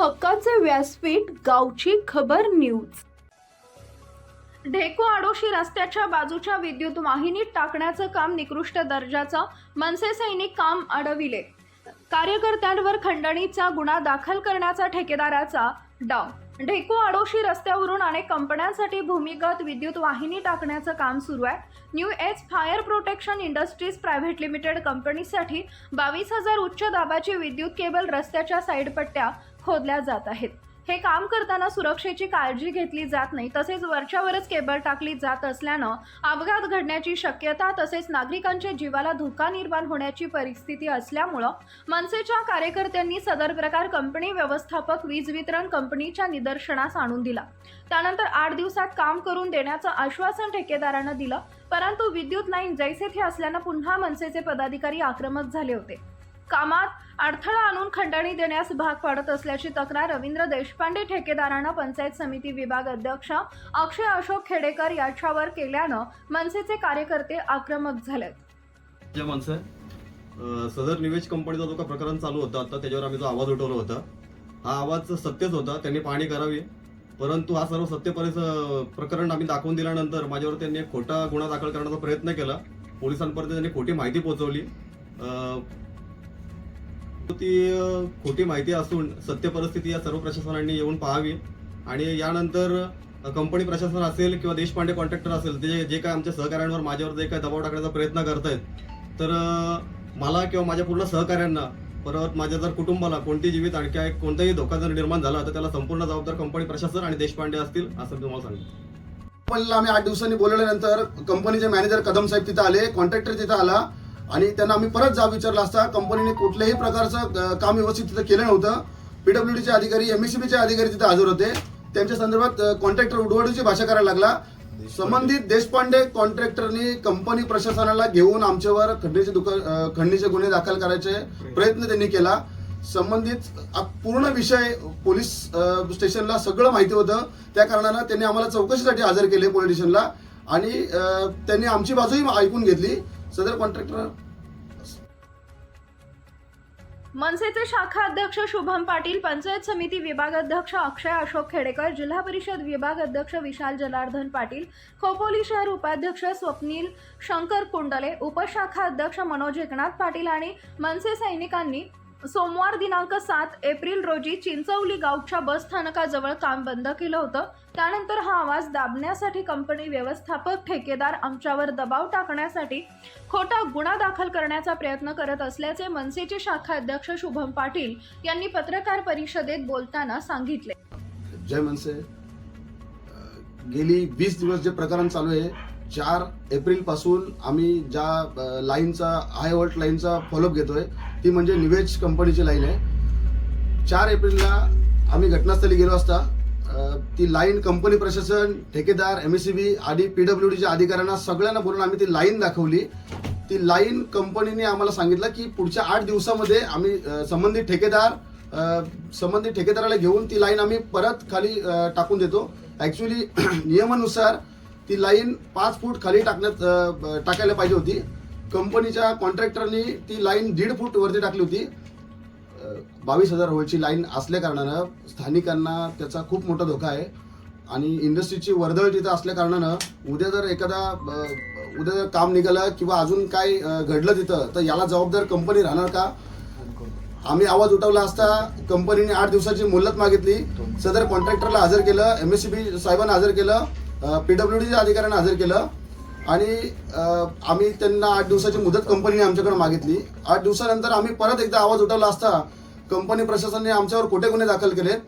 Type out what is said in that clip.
हक्काचे व्यासपीठ गावची खबर न्यूज. ढेको आडोशी रस्त्याच्या बाजूच्या विद्युत वाहिनीत टाकण्याचं काम निकृष्ट दर्जाचं मनसे सैनिक काम अडविले. कार्यकर्त्यांवर खंडणीचा गुन्हा दाखल करण्याचा ठेकेदाराचा डाव. ढेको आडोशी रस्त्यावरून अनेक कंपन्यांसाठी भूमिगत विद्युत वाहिनी टाकण्याचं काम सुरू आहे. New age fire protection industries private limited कंपनीसाठी बावीस हजार उच्च दाबाची विद्युत केबल रस्त्याच्या साईडपट्ट्या खोदल्या जात आहेत. हे काम करताना सुरक्षेची काळजी घेतली जात नाही तसेच वरच्यावरच केबल टाकली जात असल्यानं अपघात घडण्याची शक्यता तसेच नागरिकांच्या जीवाला धोका निर्माण होण्याची परिस्थिती असल्यामुळं मनसेच्या कार्यकर्त्यांनी सदर प्रकार कंपनी व्यवस्थापक वीज वितरण कंपनीच्या निदर्शनास आणून दिला. त्यानंतर आठ दिवसात काम करून देण्याचं आश्वासन ठेकेदारानं दिलं परंतु विद्युत लाईन जैसे थे असल्यानं पुन्हा मनसेचे पदाधिकारी आक्रमक झाले होते. कामात अडथळा आणून खंडणी देण्यास भाग पाडत असल्याची तक्रार रवींद्र देशपांडे ठेकेदारानं पंचायत समिती विभाग अध्यक्ष अक्षय अशोक खेडेकर याच्यावर केल्यानं मनसेचे कार्यकर्ते आक्रमक झालेत. जे माणसं सदर निवेश कंपनीचा जो का प्रकरण चालू होता आता त्याच्यावर आम्ही जो आवाज उठवला होता हा आवाज सत्यच होता त्यांनी पाहणी करावी. परंतु हा सर्व सत्यपरिस प्रकरण आम्ही दाखवून दिल्यानंतर माझ्यावर त्यांनी एक खोटा गुन्हा दाखल करण्याचा प्रयत्न केला. पोलिसांपर्यंत त्यांनी खोटी माहिती पोहोचवली. ती खोटी माहिती असून सत्य परिस्थिती या सर्व प्रशासनांनी येऊन पाहावी. आणि यानंतर कंपनी प्रशासन असेल किंवा देशपांडे कॉन्ट्रॅक्टर असेल ते जे काय आमच्या सहकाऱ्यांवर माझ्यावर जे काय दबाव टाकण्याचा प्रयत्न करतायत तर मला किंवा माझ्या पूर्ण सहकाऱ्यांना परत माझ्या जर कुटुंबाला कोणती जीवित आणखी कोणताही धोका जर निर्माण झाला तर त्याला संपूर्ण जबाबदार कंपनी प्रशासन आणि देशपांडे असतील असं मी तुम्हाला सांगतो कंपनीला आम्ही आठ दिवसांनी बोलवल्यानंतर कंपनीचे मॅनेजर कदम साहेब तिथं आले कॉन्ट्रॅक्टर तिथं आला आणि त्यांना आम्ही परत जाब विचारला असता. कंपनीने कुठल्याही प्रकारचं काम व्यवस्थित तिथं केलं नव्हतं. पीडब्ल्यूडीचे अधिकारी एमएससीबीचे अधिकारी तिथे हजर होते. त्यांच्या संदर्भात कॉन्ट्रॅक्टर उडवडीची भाषा करायला लागला. संबंधित देशपांडे कॉन्ट्रॅक्टरनी कंपनी प्रशासनाला घेऊन आमच्यावर खंडणीचे दुकान खंडणीचे गुन्हे दाखल करायचे प्रयत्न त्यांनी केला. संबंधित पूर्ण विषय पोलीस स्टेशनला सगळं माहिती होतं. त्या कारणानं त्यांनी आम्हाला चौकशीसाठी हजर केले पोलीस स्टेशनला. आणि त्यांनी आमची बाजूही ऐकून घेतली. सदर कॉन्ट्रॅक्टर मनसेचे शाखा अध्यक्ष शुभम पाटील पंचायत समिती विभाग अध्यक्ष अक्षय अशोक खेडेकर जिल्हा परिषद विभाग अध्यक्ष विशाल जनार्दन पाटील खोपोली शहर उपाध्यक्ष स्वप्नील शंकर कुंडले उपशाखा अध्यक्ष मनोज एकनाथ पाटील आणि मनसे सैनिकांनी सोमवार दिनांक सात एप्रिल रोजी चिंचवली गावच्या बस स्थानकाजवळ काम बंद केलं होतं. त्यानंतर हा आवाज दाबण्यासाठी कंपनी व्यवस्थापक ठेकेदार आमच्यावर दबाव टाकण्यासाठी खोटा गुन्हा दाखल करण्याचा प्रयत्न करत असल्याचे मनसेचे शाखा अध्यक्ष शुभम पाटील यांनी पत्रकार परिषदेत बोलताना सांगितले. जय मनसे. गेली वीस दिवस जे प्रकरण चालू आहे चार एप्रिलपासून आम्ही ज्या लाईनचा हाय व्होल्ट लाईनचा फॉलोअप घेतोय ती म्हणजे निवेज कंपनीची लाईन आहे. चार एप्रिलला आम्ही घटनास्थळी गेलो असता ती लाईन कंपनी प्रशासन ठेकेदार एम एस सी बी आणि पीडब्ल्यू डीच्या अधिकाऱ्यांना सगळ्यांना बोलून आम्ही ती लाईन दाखवली. ती लाईन कंपनीने आम्हाला सांगितलं की पुढच्या आठ दिवसामध्ये आम्ही संबंधित ठेकेदार संबंधित ठेकेदाराला घेऊन ती लाईन आम्ही परत खाली टाकून देतो. ॲक्च्युली नियमानुसार ती लाईन पाच फूट खाली टाकण्यात टाकायला पाहिजे होती. कंपनीच्या कॉन्ट्रॅक्टरनी ती लाईन दीड फूट वरती टाकली होती. बावीस हजार होळची लाईन असल्या कारणानं स्थानिकांना त्याचा खूप मोठा धोका आहे. आणि इंडस्ट्रीची वर्दळ तिथं असल्या कारणानं उद्या जर एखादा उद्या जर काम निघालं किंवा अजून काय घडलं तिथं तर याला जबाबदार कंपनी राहणार का? आम्ही आवाज उठवला असता कंपनीने आठ दिवसाची मुलत मागितली. सदर कॉन्ट्रॅक्टरला हजर केलं एम एस सी बी साहेबांना हजर केलं. पीडब्ल्यू डीच्या अधिकाऱ्यांना हजर केलं. आणि आम्ही त्यांना आठ दिवसाची मुदत कंपनीने आमच्याकडे मागितली. आठ दिवसानंतर आम्ही परत एकदा आवाज उठवला असता कंपनी प्रशासनाने आमच्यावर खोटे गुन्हे दाखल केलेत.